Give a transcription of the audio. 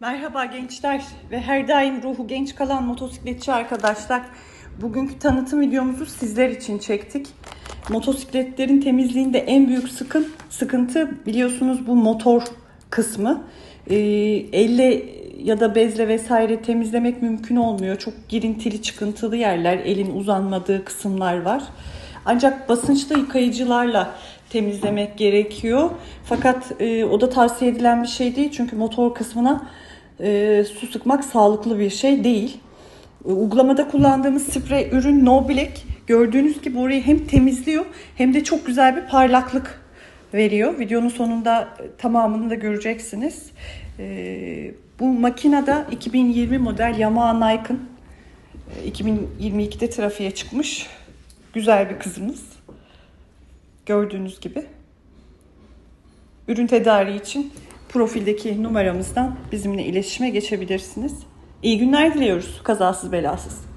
Merhaba gençler ve her daim ruhu genç kalan motosikletçi arkadaşlar. Bugünkü tanıtım videomuzu sizler için çektik. Motosikletlerin temizliğinde en büyük sıkın, sıkıntı biliyorsunuz bu motor kısmı. Ee, elle ya da bezle vesaire temizlemek mümkün olmuyor. Çok girintili çıkıntılı yerler, elin uzanmadığı kısımlar var. Ancak basınçlı yıkayıcılarla temizlemek gerekiyor. Fakat e, o da tavsiye edilen bir şey değil çünkü motor kısmına e, su sıkmak sağlıklı bir şey değil. E, Uygulamada kullandığımız sprey ürün No Black gördüğünüz gibi orayı hem temizliyor hem de çok güzel bir parlaklık veriyor. Videonun sonunda e, tamamını da göreceksiniz. E, bu makinede 2020 model Yamaha Nikon e, 2022'de trafiğe çıkmış. Güzel bir kızımız. Gördüğünüz gibi. Ürün tedariği için profildeki numaramızdan bizimle iletişime geçebilirsiniz. İyi günler diliyoruz. Kazasız belasız.